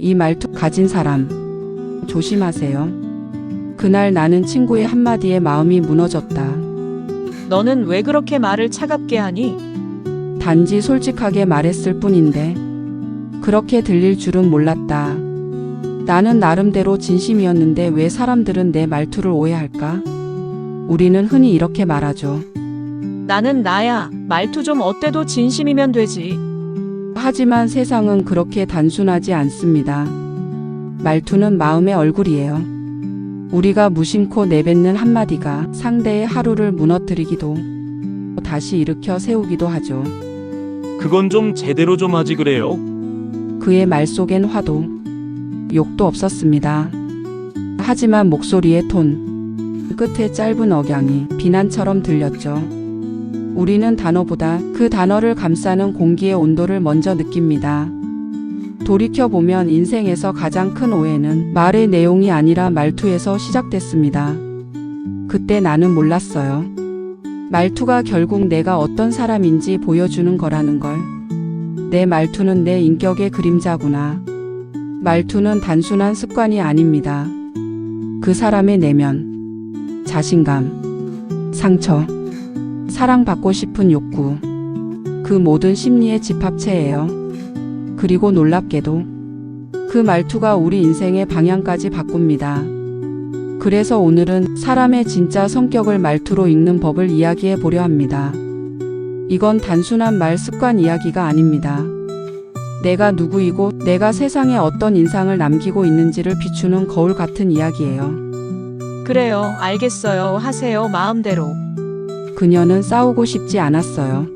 이 말투 가진 사람 조심하세요. 그날 나는 친구의 한마디에 마음이 무너졌다. 너는 왜 그렇게 말을 차갑게 하니? 단지 솔직하게 말했을 뿐인데 그렇게 들릴 줄은 몰랐다. 나는 나름대로 진심이었는데 왜 사람들은 내 말투를 오해할까? 우리는 흔히 이렇게 말하죠. 나는 나야. 말투 좀 어때도 진심이면 되지. 하지만 세상은 그렇게 단순하지 않습니다. 말투는 마음의 얼굴이에요. 우리가 무심코 내뱉는 한마디가 상대의 하루를 무너뜨리기도 다시 일으켜 세우기도 하죠. 그건 좀 제대로 좀 하지 그래요. 그의 말 속엔 화도 욕도 없었습니다. 하지만 목소리의 톤 끝에 짧은 억양이 비난처럼 들렸죠. 우리는 단어보다 그 단어를 감싸는 공기의 온도를 먼저 느낍니다. 돌이켜보면 인생에서 가장 큰 오해는 말의 내용이 아니라 말투에서 시작됐습니다. 그때 나는 몰랐어요. 말투가 결국 내가 어떤 사람인지 보여주는 거라는 걸. 내 말투는 내 인격의 그림자구나. 말투는 단순한 습관이 아닙니다. 그 사람의 내면, 자신감, 상처, 사랑받고 싶은 욕구, 그 모든 심리의 집합체예요. 그리고 놀랍게도 그 말투가 우리 인생의 방향까지 바꿉니다. 그래서 오늘은 사람의 진짜 성격을 말투로 읽는 법을 이야기해 보려 합니다. 이건 단순한 말 습관 이야기가 아닙니다. 내가 누구이고 내가 세상에 어떤 인상을 남기고 있는지를 비추는 거울 같은 이야기예요. 그래요. 알겠어요. 하세요. 마음대로. 그녀는 싸우고 싶지 않았어요.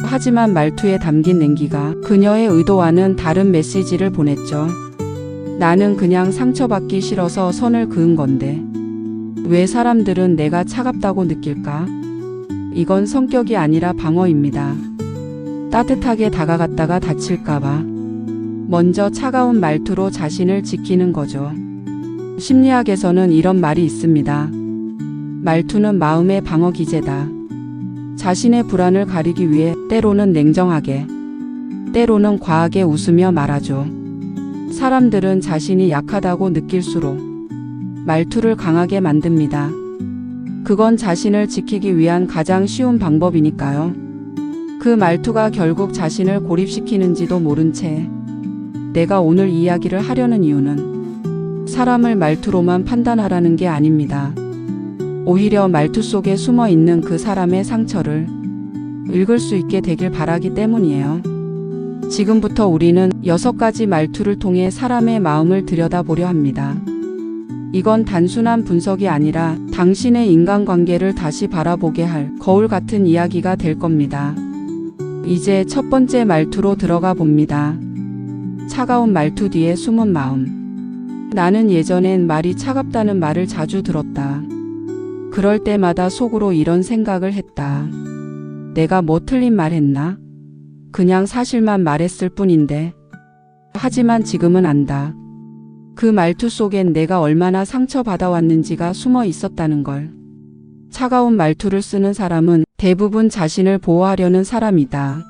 하지만 말투에 담긴 냉기가 그녀의 의도와는 다른 메시지를 보냈죠. 나는 그냥 상처받기 싫어서 선을 그은 건데. 왜 사람들은 내가 차갑다고 느낄까? 이건 성격이 아니라 방어입니다. 따뜻하게 다가갔다가 다칠까봐. 먼저 차가운 말투로 자신을 지키는 거죠. 심리학에서는 이런 말이 있습니다. 말투는 마음의 방어 기제다. 자신의 불안을 가리기 위해 때로는 냉정하게, 때로는 과하게 웃으며 말하죠. 사람들은 자신이 약하다고 느낄수록 말투를 강하게 만듭니다. 그건 자신을 지키기 위한 가장 쉬운 방법이니까요. 그 말투가 결국 자신을 고립시키는지도 모른 채 내가 오늘 이야기를 하려는 이유는 사람을 말투로만 판단하라는 게 아닙니다. 오히려 말투 속에 숨어 있는 그 사람의 상처를 읽을 수 있게 되길 바라기 때문이에요. 지금부터 우리는 여섯 가지 말투를 통해 사람의 마음을 들여다보려 합니다. 이건 단순한 분석이 아니라 당신의 인간관계를 다시 바라보게 할 거울 같은 이야기가 될 겁니다. 이제 첫 번째 말투로 들어가 봅니다. 차가운 말투 뒤에 숨은 마음. 나는 예전엔 말이 차갑다는 말을 자주 들었다. 그럴 때마다 속으로 이런 생각을 했다. 내가 뭐 틀린 말 했나? 그냥 사실만 말했을 뿐인데. 하지만 지금은 안다. 그 말투 속엔 내가 얼마나 상처받아왔는지가 숨어 있었다는 걸. 차가운 말투를 쓰는 사람은 대부분 자신을 보호하려는 사람이다.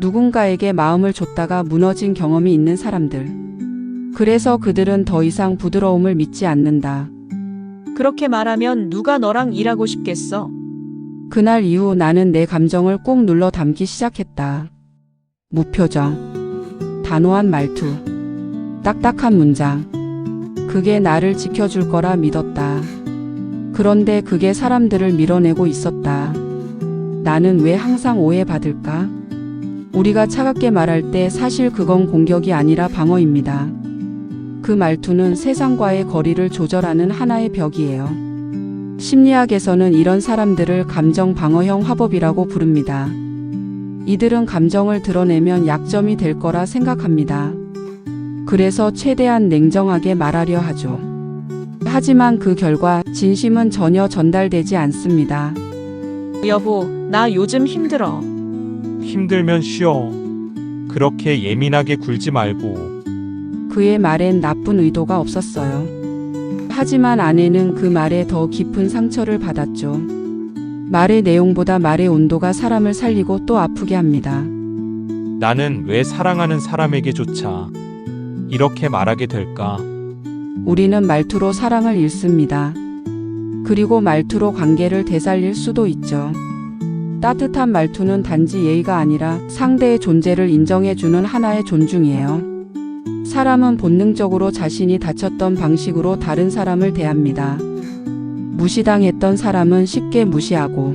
누군가에게 마음을 줬다가 무너진 경험이 있는 사람들. 그래서 그들은 더 이상 부드러움을 믿지 않는다. 그렇게 말하면 누가 너랑 일하고 싶겠어? 그날 이후 나는 내 감정을 꼭 눌러 담기 시작했다. 무표정, 단호한 말투, 딱딱한 문장. 그게 나를 지켜줄 거라 믿었다. 그런데 그게 사람들을 밀어내고 있었다. 나는 왜 항상 오해받을까? 우리가 차갑게 말할 때 사실 그건 공격이 아니라 방어입니다. 그 말투는 세상과의 거리를 조절하는 하나의 벽이에요. 심리학에서는 이런 사람들을 감정 방어형 화법이라고 부릅니다. 이들은 감정을 드러내면 약점이 될 거라 생각합니다. 그래서 최대한 냉정하게 말하려 하죠. 하지만 그 결과 진심은 전혀 전달되지 않습니다. 여보, 나 요즘 힘들어. 힘들면 쉬어. 그렇게 예민하게 굴지 말고. 그의 말엔 나쁜 의도가 없었어요. 하지만 아내는 그 말에 더 깊은 상처를 받았죠. 말의 내용보다 말의 온도가 사람을 살리고 또 아프게 합니다. 나는 왜 사랑하는 사람에게조차 이렇게 말하게 될까? 우리는 말투로 사랑을 잃습니다. 그리고 말투로 관계를 되살릴 수도 있죠. 따뜻한 말투는 단지 예의가 아니라 상대의 존재를 인정해주는 하나의 존중이에요. 사람은 본능적으로 자신이 다쳤던 방식으로 다른 사람을 대합니다. 무시당했던 사람은 쉽게 무시하고,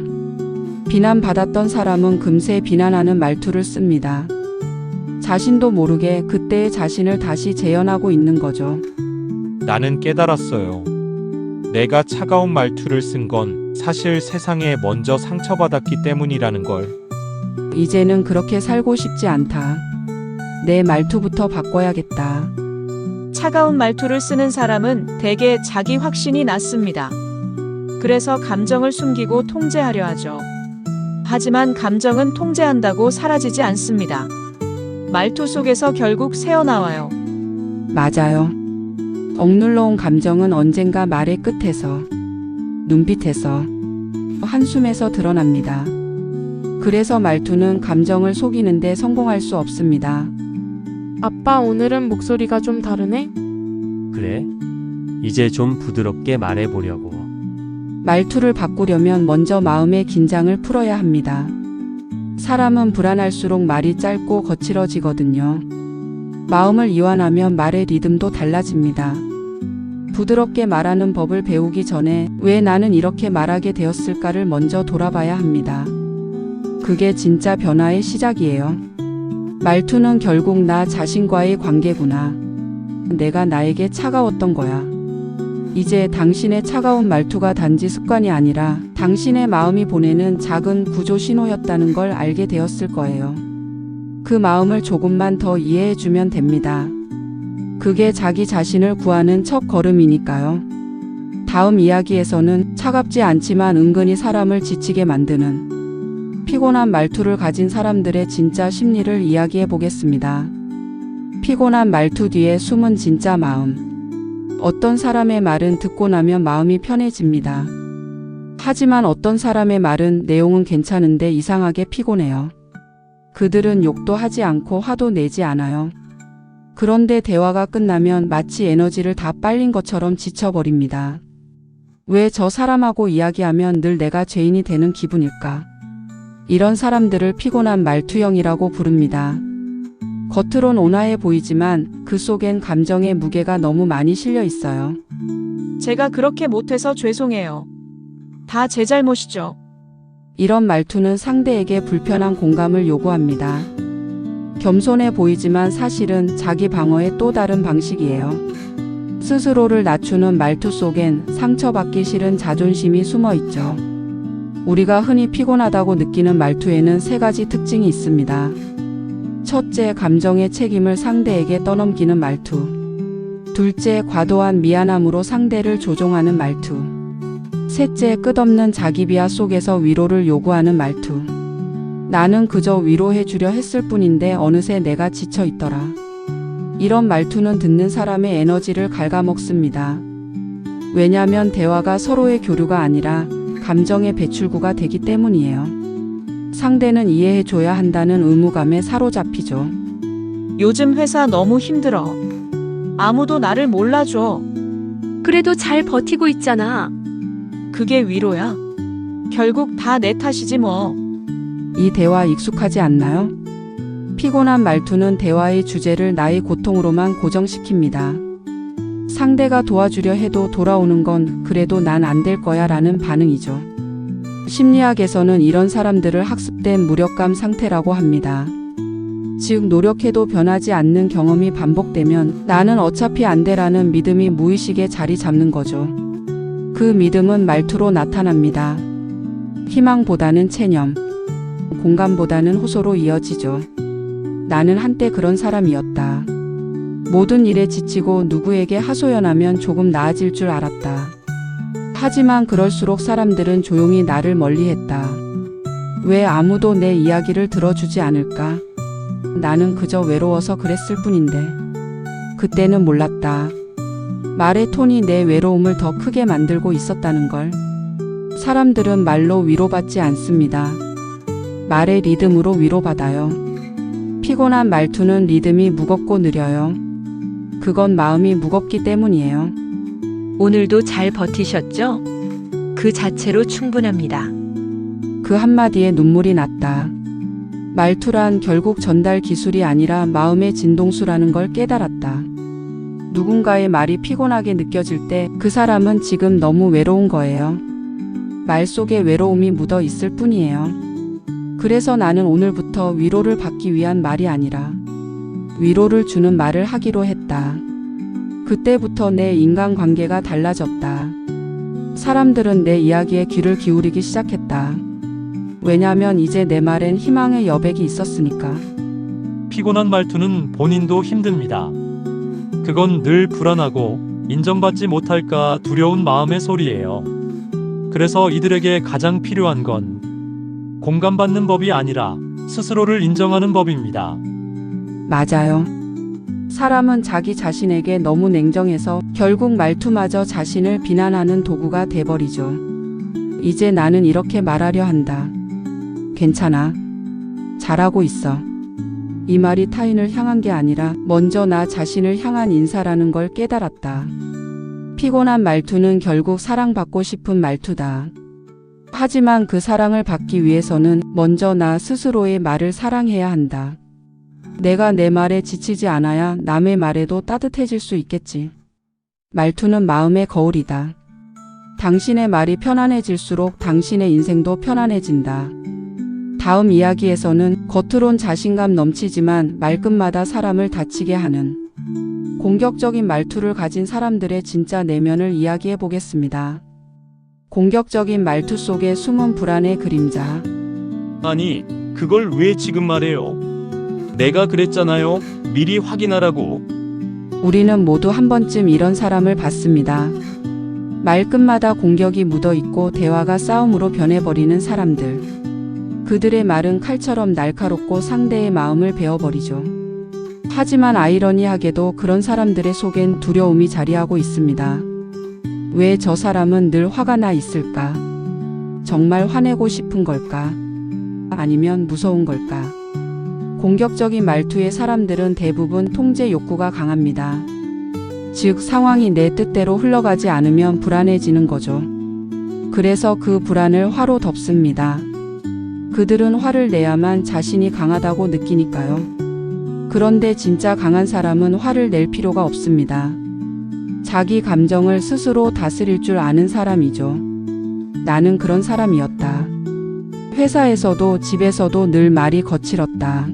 비난받았던 사람은 금세 비난하는 말투를 씁니다. 자신도 모르게 그때의 자신을 다시 재현하고 있는 거죠. 나는 깨달았어요. 내가 차가운 말투를 쓴 건 사실 세상에 먼저 상처받았기 때문이라는 걸. 이제는 그렇게 살고 싶지 않다. 내 말투부터 바꿔야겠다. 차가운 말투를 쓰는 사람은 대개 자기 확신이 낮습니다. 그래서 감정을 숨기고 통제하려 하죠. 하지만 감정은 통제한다고 사라지지 않습니다. 말투 속에서 결국 새어나와요. 맞아요. 억눌러온 감정은 언젠가 말의 끝에서, 눈빛에서, 한숨에서 드러납니다. 그래서 말투는 감정을 속이는데 성공할 수 없습니다. 아빠 오늘은 목소리가 좀 다르네? 그래? 이제 좀 부드럽게 말해보려고. 말투를 바꾸려면 먼저 마음의 긴장을 풀어야 합니다. 사람은 불안할수록 말이 짧고 거칠어지거든요. 마음을 이완하면 말의 리듬도 달라집니다. 부드럽게 말하는 법을 배우기 전에 왜 나는 이렇게 말하게 되었을까를 먼저 돌아봐야 합니다. 그게 진짜 변화의 시작이에요. 말투는 결국 나 자신과의 관계구나. 내가 나에게 차가웠던 거야. 이제 당신의 차가운 말투가 단지 습관이 아니라 당신의 마음이 보내는 작은 구조 신호였다는 걸 알게 되었을 거예요. 그 마음을 조금만 더 이해해 주면 됩니다. 그게 자기 자신을 구하는 첫 걸음이니까요. 다음 이야기에서는 차갑지 않지만 은근히 사람을 지치게 만드는 피곤한 말투를 가진 사람들의 진짜 심리를 이야기해 보겠습니다. 피곤한 말투 뒤에 숨은 진짜 마음. 어떤 사람의 말은 듣고 나면 마음이 편해집니다. 하지만 어떤 사람의 말은 내용은 괜찮은데 이상하게 피곤해요. 그들은 욕도 하지 않고 화도 내지 않아요. 그런데 대화가 끝나면 마치 에너지를 다 빨린 것처럼 지쳐버립니다. 왜 저 사람하고 이야기하면 늘 내가 죄인이 되는 기분일까? 이런 사람들을 피곤한 말투형이라고 부릅니다. 겉으론 온화해 보이지만 그 속엔 감정의 무게가 너무 많이 실려 있어요. 제가 그렇게 못해서 죄송해요. 다 제 잘못이죠. 이런 말투는 상대에게 불편한 공감을 요구합니다. 겸손해 보이지만 사실은 자기 방어의 또 다른 방식이에요. 스스로를 낮추는 말투 속엔 상처받기 싫은 자존심이 숨어 있죠. 우리가 흔히 피곤하다고 느끼는 말투에는 세 가지 특징이 있습니다. 첫째, 감정의 책임을 상대에게 떠넘기는 말투. 둘째, 과도한 미안함으로 상대를 조종하는 말투. 셋째, 끝없는 자기 비하 속에서 위로를 요구하는 말투. 나는 그저 위로해 주려 했을 뿐인데 어느새 내가 지쳐 있더라. 이런 말투는 듣는 사람의 에너지를 갉아먹습니다. 왜냐하면 대화가 서로의 교류가 아니라 감정의 배출구가 되기 때문이에요. 상대는 이해해 줘야 한다는 의무감에 사로잡히죠. 요즘 회사 너무 힘들어. 아무도 나를 몰라줘. 그래도 잘 버티고 있잖아. 그게 위로야. 결국 다 내 탓이지 뭐. 이 대화 익숙하지 않나요? 피곤한 말투는 대화의 주제를 나의 고통으로만 고정시킵니다. 상대가 도와주려 해도 돌아오는 건 그래도 난 안 될 거야 라는 반응이죠. 심리학에서는 이런 사람들을 학습된 무력감 상태라고 합니다. 즉, 노력해도 변하지 않는 경험이 반복되면 나는 어차피 안 돼라는 믿음이 무의식에 자리 잡는 거죠. 그 믿음은 말투로 나타납니다. 희망보다는 체념, 공감보다는 호소로 이어지죠. 나는 한때 그런 사람이었다. 모든 일에 지치고 누구에게 하소연하면 조금 나아질 줄 알았다. 하지만 그럴수록 사람들은 조용히 나를 멀리 했다. 왜 아무도 내 이야기를 들어주지 않을까? 나는 그저 외로워서 그랬을 뿐인데. 그때는 몰랐다. 말의 톤이 내 외로움을 더 크게 만들고 있었다는 걸. 사람들은 말로 위로받지 않습니다. 말의 리듬으로 위로받아요. 피곤한 말투는 리듬이 무겁고 느려요. 그건 마음이 무겁기 때문이에요. 오늘도 잘 버티셨죠? 그 자체로 충분합니다. 그 한마디에 눈물이 났다. 말투란 결국 전달 기술이 아니라 마음의 진동수라는 걸 깨달았다. 누군가의 말이 피곤하게 느껴질 때 그 사람은 지금 너무 외로운 거예요. 말 속에 외로움이 묻어 있을 뿐이에요. 그래서 나는 오늘부터 위로를 받기 위한 말이 아니라 위로를 주는 말을 하기로 했다. 그때부터 내 인간관계가 달라졌다. 사람들은 내 이야기에 귀를 기울이기 시작했다. 왜냐면 이제 내 말엔 희망의 여백이 있었으니까. 피곤한 말투는 본인도 힘듭니다. 그건 늘 불안하고 인정받지 못할까 두려운 마음의 소리예요. 그래서 이들에게 가장 필요한 건 공감받는 법이 아니라 스스로를 인정하는 법입니다. 맞아요. 사람은 자기 자신에게 너무 냉정해서 결국 말투마저 자신을 비난하는 도구가 돼버리죠. 이제 나는 이렇게 말하려 한다. 괜찮아. 잘하고 있어. 이 말이 타인을 향한 게 아니라 먼저 나 자신을 향한 인사라는 걸 깨달았다. 피곤한 말투는 결국 사랑받고 싶은 말투다. 하지만 그 사랑을 받기 위해서는 먼저 나 스스로의 말을 사랑해야 한다. 내가 내 말에 지치지 않아야 남의 말에도 따뜻해질 수 있겠지. 말투는 마음의 거울이다. 당신의 말이 편안해질수록 당신의 인생도 편안해진다. 다음 이야기에서는 겉으론 자신감 넘치지만 말끝마다 사람을 다치게 하는 공격적인 말투를 가진 사람들의 진짜 내면을 이야기해 보겠습니다. 공격적인 말투 속에 숨은 불안의 그림자. 아니, 그걸 왜 지금 말해요? 내가 그랬잖아요. 미리 확인하라고. 우리는 모두 한 번쯤 이런 사람을 봤습니다. 말끝마다 공격이 묻어 있고 대화가 싸움으로 변해버리는 사람들. 그들의 말은 칼처럼 날카롭고 상대의 마음을 베어버리죠. 하지만 아이러니하게도 그런 사람들의 속엔 두려움이 자리하고 있습니다. 왜 저 사람은 늘 화가 나 있을까? 정말 화내고 싶은 걸까? 아니면 무서운 걸까? 공격적인 말투의 사람들은 대부분 통제 욕구가 강합니다. 즉, 상황이 내 뜻대로 흘러가지 않으면 불안해지는 거죠. 그래서 그 불안을 화로 덮습니다. 그들은 화를 내야만 자신이 강하다고 느끼니까요. 그런데 진짜 강한 사람은 화를 낼 필요가 없습니다. 자기 감정을 스스로 다스릴 줄 아는 사람이죠. 나는 그런 사람이었다. 회사에서도 집에서도 늘 말이 거칠었다.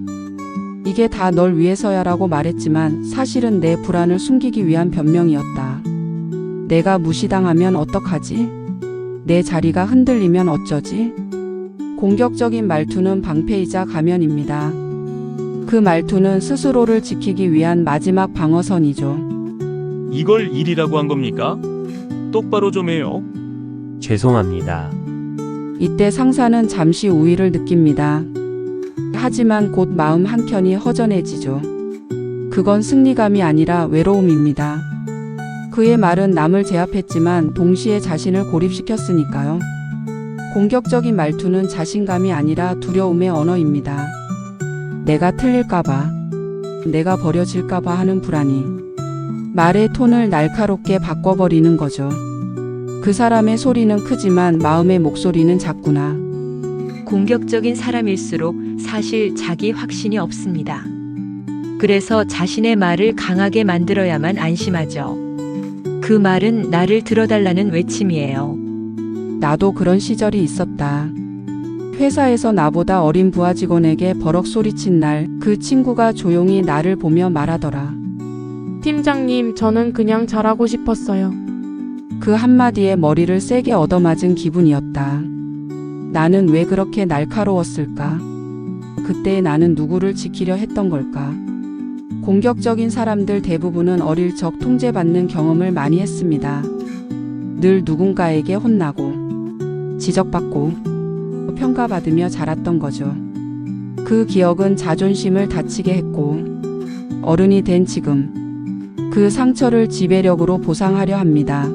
이게 다 널 위해서야라고 말했지만 사실은 내 불안을 숨기기 위한 변명이었다. 내가 무시당하면 어떡하지? 내 자리가 흔들리면 어쩌지? 공격적인 말투는 방패이자 가면입니다. 그 말투는 스스로를 지키기 위한 마지막 방어선이죠. 이걸 일이라고 한 겁니까? 똑바로 좀 해요. 죄송합니다. 이때 상사는 잠시 우위를 느낍니다. 하지만 곧 마음 한켠이 허전해지죠. 그건 승리감이 아니라 외로움입니다. 그의 말은 남을 제압했지만 동시에 자신을 고립시켰으니까요. 공격적인 말투는 자신감이 아니라 두려움의 언어입니다. 내가 틀릴까봐, 내가 버려질까봐 하는 불안이 말의 톤을 날카롭게 바꿔버리는 거죠. 그 사람의 소리는 크지만 마음의 목소리는 작구나. 공격적인 사람일수록 사실 자기 확신이 없습니다. 그래서 자신의 말을 강하게 만들어야만 안심하죠. 그 말은 나를 들어달라는 외침이에요. 나도 그런 시절이 있었다. 회사에서 나보다 어린 부하 직원에게 버럭 소리친 날, 그 친구가 조용히 나를 보며 말하더라. 팀장님, 저는 그냥 잘하고 싶었어요. 그 한마디에 머리를 세게 얻어맞은 기분이었다. 나는 왜 그렇게 날카로웠을까? 그때 나는 누구를 지키려 했던 걸까? 공격적인 사람들 대부분은 어릴 적 통제받는 경험을 많이 했습니다. 늘 누군가에게 혼나고, 지적받고, 평가받으며 자랐던 거죠. 그 기억은 자존심을 다치게 했고, 어른이 된 지금, 그 상처를 지배력으로 보상하려 합니다.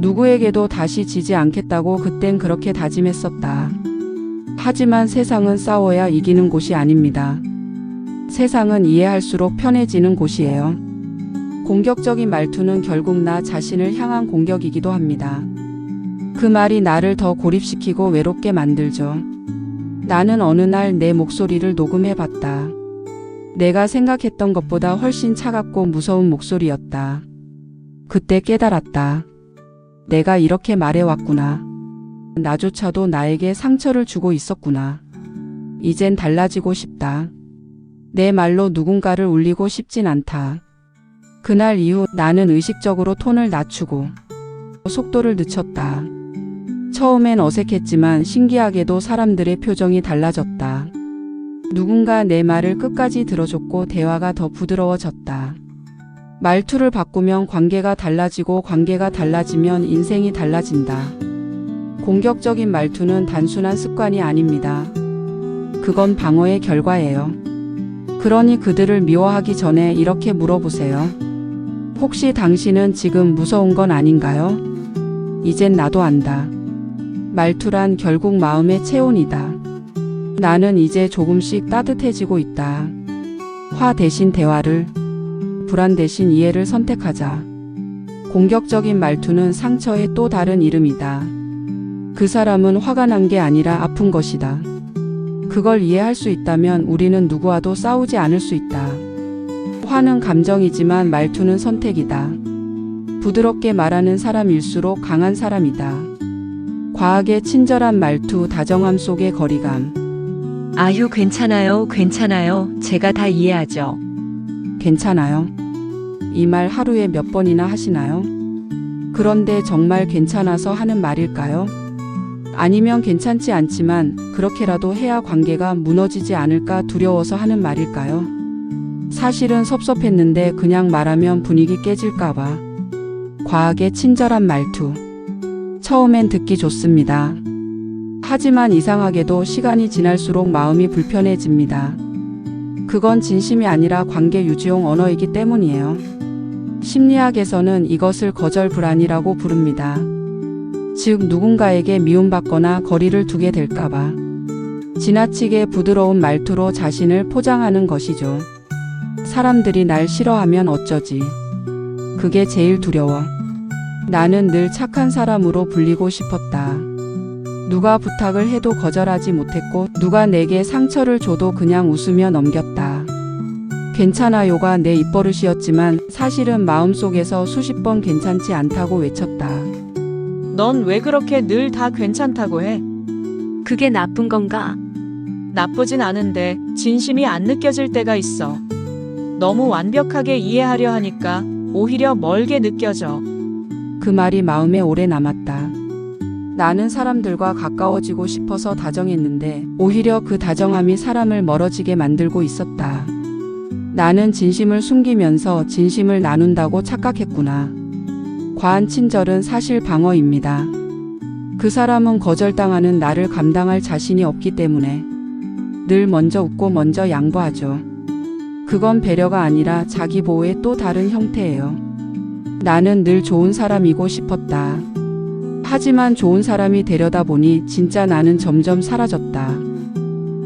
누구에게도 다시 지지 않겠다고 그땐 그렇게 다짐했었다. 하지만 세상은 싸워야 이기는 곳이 아닙니다. 세상은 이해할수록 편해지는 곳이에요. 공격적인 말투는 결국 나 자신을 향한 공격이기도 합니다. 그 말이 나를 더 고립시키고 외롭게 만들죠. 나는 어느 날 내 목소리를 녹음해 봤다. 내가 생각했던 것보다 훨씬 차갑고 무서운 목소리였다. 그때 깨달았다. 내가 이렇게 말해왔구나. 나조차도 나에게 상처를 주고 있었구나. 이젠 달라지고 싶다. 내 말로 누군가를 울리고 싶진 않다. 그날 이후 나는 의식적으로 톤을 낮추고 속도를 늦췄다. 처음엔 어색했지만 신기하게도 사람들의 표정이 달라졌다. 누군가 내 말을 끝까지 들어줬고 대화가 더 부드러워졌다. 말투를 바꾸면 관계가 달라지고 관계가 달라지면 인생이 달라진다. 공격적인 말투는 단순한 습관이 아닙니다. 그건 방어의 결과예요. 그러니 그들을 미워하기 전에 이렇게 물어보세요. 혹시 당신은 지금 무서운 건 아닌가요? 이젠 나도 안다. 말투란 결국 마음의 체온이다. 나는 이제 조금씩 따뜻해지고 있다. 화 대신 대화를, 불안 대신 이해를 선택하자. 공격적인 말투는 상처의 또 다른 이름이다. 그 사람은 화가 난 게 아니라 아픈 것이다. 그걸 이해할 수 있다면 우리는 누구와도 싸우지 않을 수 있다. 화는 감정이지만 말투는 선택이다. 부드럽게 말하는 사람일수록 강한 사람이다. 과하게 친절한 말투, 다정함 속의 거리감. 아유, 괜찮아요, 괜찮아요. 제가 다 이해하죠. 괜찮아요. 이 말 하루에 몇 번이나 하시나요? 그런데 정말 괜찮아서 하는 말일까요? 아니면 괜찮지 않지만 그렇게라도 해야 관계가 무너지지 않을까 두려워서 하는 말일까요? 사실은 섭섭했는데 그냥 말하면 분위기 깨질까봐. 과하게 친절한 말투. 처음엔 듣기 좋습니다. 하지만 이상하게도 시간이 지날수록 마음이 불편해집니다. 그건 진심이 아니라 관계 유지용 언어이기 때문이에요. 심리학에서는 이것을 거절 불안이라고 부릅니다. 즉, 누군가에게 미움받거나 거리를 두게 될까봐. 지나치게 부드러운 말투로 자신을 포장하는 것이죠. 사람들이 날 싫어하면 어쩌지. 그게 제일 두려워. 나는 늘 착한 사람으로 불리고 싶었다. 누가 부탁을 해도 거절하지 못했고, 누가 내게 상처를 줘도 그냥 웃으며 넘겼다. 괜찮아요가 내 입버릇이었지만 사실은 마음속에서 수십 번 괜찮지 않다고 외쳤다. 넌 왜 그렇게 늘 다 괜찮다고 해? 그게 나쁜 건가? 나쁘진 않은데 진심이 안 느껴질 때가 있어. 너무 완벽하게 이해하려 하니까 오히려 멀게 느껴져. 그 말이 마음에 오래 남았다. 나는 사람들과 가까워지고 싶어서 다정했는데 오히려 그 다정함이 사람을 멀어지게 만들고 있었다. 나는 진심을 숨기면서 진심을 나눈다고 착각했구나. 과한 친절은 사실 방어입니다. 그 사람은 거절당하는 나를 감당할 자신이 없기 때문에 늘 먼저 웃고 먼저 양보하죠. 그건 배려가 아니라 자기 보호의 또 다른 형태예요. 나는 늘 좋은 사람이고 싶었다. 하지만 좋은 사람이 되려다 보니 진짜 나는 점점 사라졌다.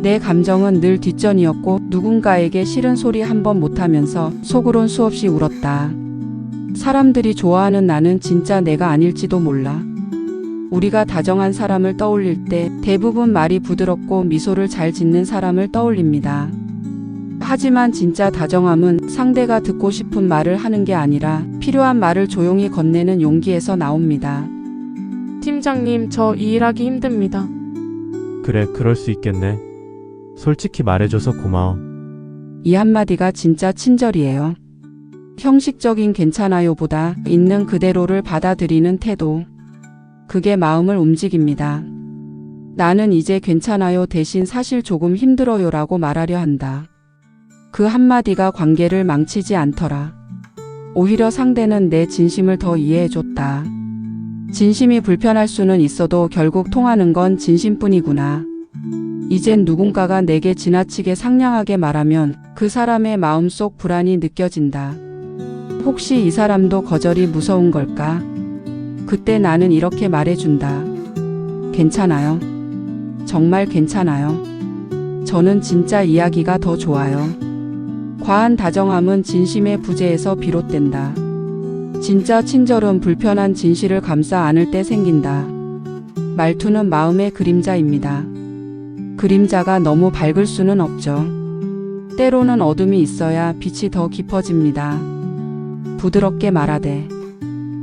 내 감정은 늘 뒷전이었고 누군가에게 싫은 소리 한 번 못하면서 속으론 수없이 울었다. 사람들이 좋아하는 나는 진짜 내가 아닐지도 몰라. 우리가 다정한 사람을 떠올릴 때 대부분 말이 부드럽고 미소를 잘 짓는 사람을 떠올립니다. 하지만 진짜 다정함은 상대가 듣고 싶은 말을 하는 게 아니라 필요한 말을 조용히 건네는 용기에서 나옵니다. 팀장님, 저 이 일하기 힘듭니다. 그래, 그럴 수 있겠네. 솔직히 말해줘서 고마워. 이 한마디가 진짜 친절이에요. 형식적인 괜찮아요보다 있는 그대로를 받아들이는 태도. 그게 마음을 움직입니다. 나는 이제 괜찮아요 대신 사실 조금 힘들어요 라고 말하려 한다. 그 한마디가 관계를 망치지 않더라. 오히려 상대는 내 진심을 더 이해해줬다. 진심이 불편할 수는 있어도 결국 통하는 건 진심뿐이구나. 이젠 누군가가 내게 지나치게 상냥하게 말하면 그 사람의 마음속 불안이 느껴진다. 혹시 이 사람도 거절이 무서운 걸까? 그때 나는 이렇게 말해준다. 괜찮아요. 정말 괜찮아요. 저는 진짜 이야기가 더 좋아요. 과한 다정함은 진심의 부재에서 비롯된다. 진짜 친절은 불편한 진실을 감싸 안을 때 생긴다. 말투는 마음의 그림자입니다. 그림자가 너무 밝을 수는 없죠. 때로는 어둠이 있어야 빛이 더 깊어집니다. 부드럽게 말하되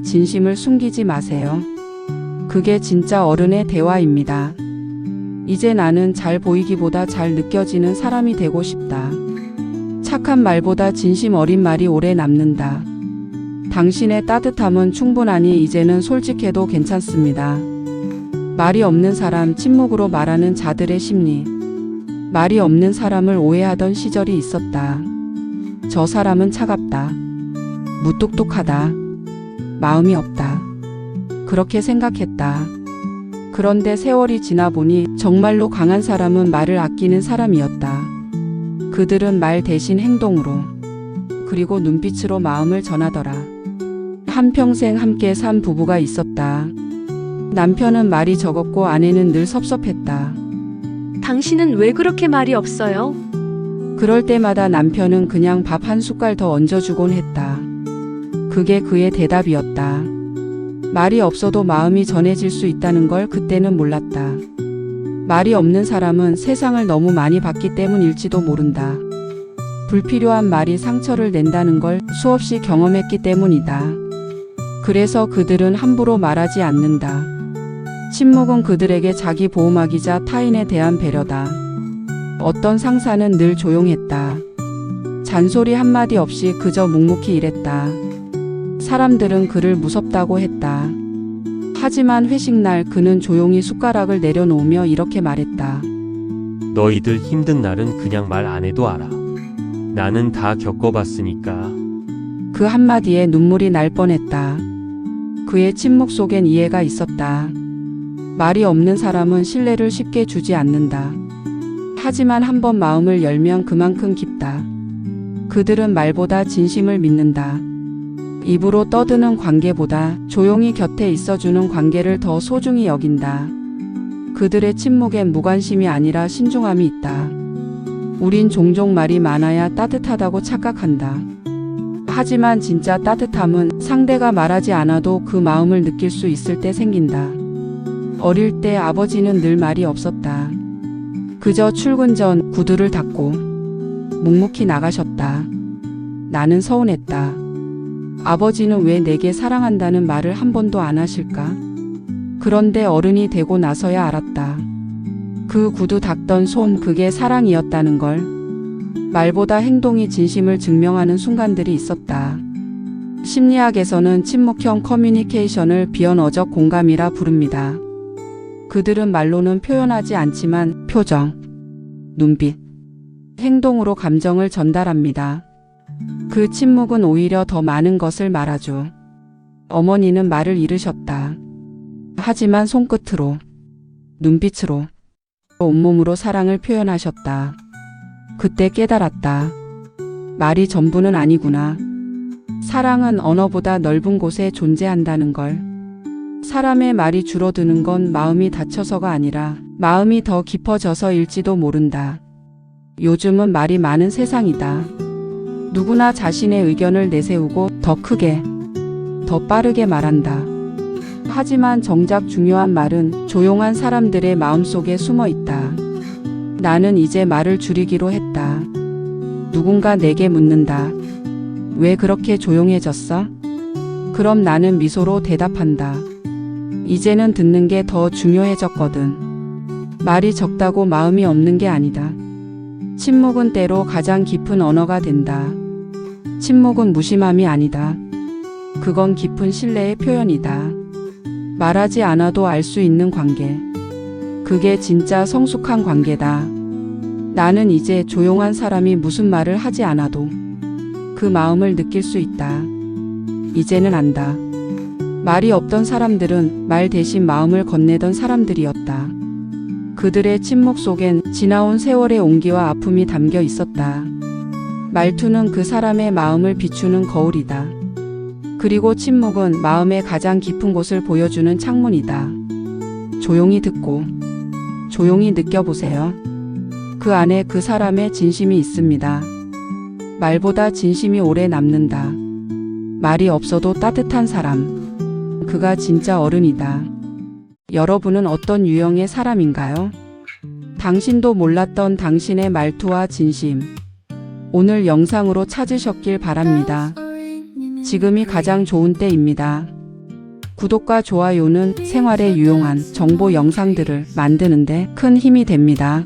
진심을 숨기지 마세요. 그게 진짜 어른의 대화입니다. 이제 나는 잘 보이기보다 잘 느껴지는 사람이 되고 싶다. 착한 말보다 진심 어린 말이 오래 남는다. 당신의 따뜻함은 충분하니 이제는 솔직해도 괜찮습니다. 말이 없는 사람, 침묵으로 말하는 자들의 심리. 말이 없는 사람을 오해하던 시절이 있었다. 저 사람은 차갑다. 무뚝뚝하다. 마음이 없다. 그렇게 생각했다. 그런데 세월이 지나 보니 정말로 강한 사람은 말을 아끼는 사람이었다. 그들은 말 대신 행동으로, 그리고 눈빛으로 마음을 전하더라. 한평생 함께 산 부부가 있었다. 남편은 말이 적었고 아내는 늘 섭섭했다. 당신은 왜 그렇게 말이 없어요? 그럴 때마다 남편은 그냥 밥 한 숟갈 더 얹어주곤 했다. 그게 그의 대답이었다. 말이 없어도 마음이 전해질 수 있다는 걸 그때는 몰랐다. 말이 없는 사람은 세상을 너무 많이 봤기 때문일지도 모른다. 불필요한 말이 상처를 낸다는 걸 수없이 경험했기 때문이다. 그래서 그들은 함부로 말하지 않는다. 침묵은 그들에게 자기 보호막이자 타인에 대한 배려다. 어떤 상사는 늘 조용했다. 잔소리 한마디 없이 그저 묵묵히 일했다. 사람들은 그를 무섭다고 했다. 하지만 회식날 그는 조용히 숟가락을 내려놓으며 이렇게 말했다. 너희들 힘든 날은 그냥 말 안 해도 알아. 나는 다 겪어봤으니까. 그 한마디에 눈물이 날 뻔했다. 그의 침묵 속엔 이해가 있었다. 말이 없는 사람은 신뢰를 쉽게 주지 않는다. 하지만 한 번 마음을 열면 그만큼 깊다. 그들은 말보다 진심을 믿는다. 입으로 떠드는 관계보다 조용히 곁에 있어주는 관계를 더 소중히 여긴다. 그들의 침묵엔 무관심이 아니라 신중함이 있다. 우린 종종 말이 많아야 따뜻하다고 착각한다. 하지만 진짜 따뜻함은 상대가 말하지 않아도 그 마음을 느낄 수 있을 때 생긴다. 어릴 때 아버지는 늘 말이 없었다. 그저 출근 전 구두를 닦고 묵묵히 나가셨다. 나는 서운했다. 아버지는 왜 내게 사랑한다는 말을 한 번도 안 하실까? 그런데 어른이 되고 나서야 알았다. 그 구두 닦던 손 그게 사랑이었다는 걸. 말보다 행동이 진심을 증명하는 순간들이 있었다. 심리학에서는 침묵형 커뮤니케이션을 비언어적 공감이라 부릅니다. 그들은 말로는 표현하지 않지만 표정, 눈빛, 행동으로 감정을 전달합니다. 그 침묵은 오히려 더 많은 것을 말하죠. 어머니는 말을 잃으셨다. 하지만 손끝으로, 눈빛으로, 온몸으로 사랑을 표현하셨다. 그때 깨달았다. 말이 전부는 아니구나. 사랑은 언어보다 넓은 곳에 존재한다는 걸. 사람의 말이 줄어드는 건 마음이 다쳐서가 아니라 마음이 더 깊어져서일지도 모른다. 요즘은 말이 많은 세상이다. 누구나 자신의 의견을 내세우고 더 크게, 더 빠르게 말한다. 하지만 정작 중요한 말은 조용한 사람들의 마음속에 숨어 있다. 나는 이제 말을 줄이기로 했다. 누군가 내게 묻는다. 왜 그렇게 조용해졌어? 그럼 나는 미소로 대답한다. 이제는 듣는 게 더 중요해졌거든. 말이 적다고 마음이 없는 게 아니다. 침묵은 때로 가장 깊은 언어가 된다. 침묵은 무심함이 아니다. 그건 깊은 신뢰의 표현이다. 말하지 않아도 알 수 있는 관계. 그게 진짜 성숙한 관계다. 나는 이제 조용한 사람이 무슨 말을 하지 않아도 그 마음을 느낄 수 있다. 이제는 안다. 말이 없던 사람들은 말 대신 마음을 건네던 사람들이었다. 그들의 침묵 속엔 지나온 세월의 온기와 아픔이 담겨 있었다. 말투는 그 사람의 마음을 비추는 거울이다. 그리고 침묵은 마음의 가장 깊은 곳을 보여주는 창문이다. 조용히 듣고, 조용히 느껴보세요. 그 안에 그 사람의 진심이 있습니다. 말보다 진심이 오래 남는다. 말이 없어도 따뜻한 사람. 그가 진짜 어른이다. 여러분은 어떤 유형의 사람인가요? 당신도 몰랐던 당신의 말투와 진심. 오늘 영상으로 찾으셨길 바랍니다. 지금이 가장 좋은 때입니다. 구독과 좋아요는 생활에 유용한 정보 영상들을 만드는데 큰 힘이 됩니다.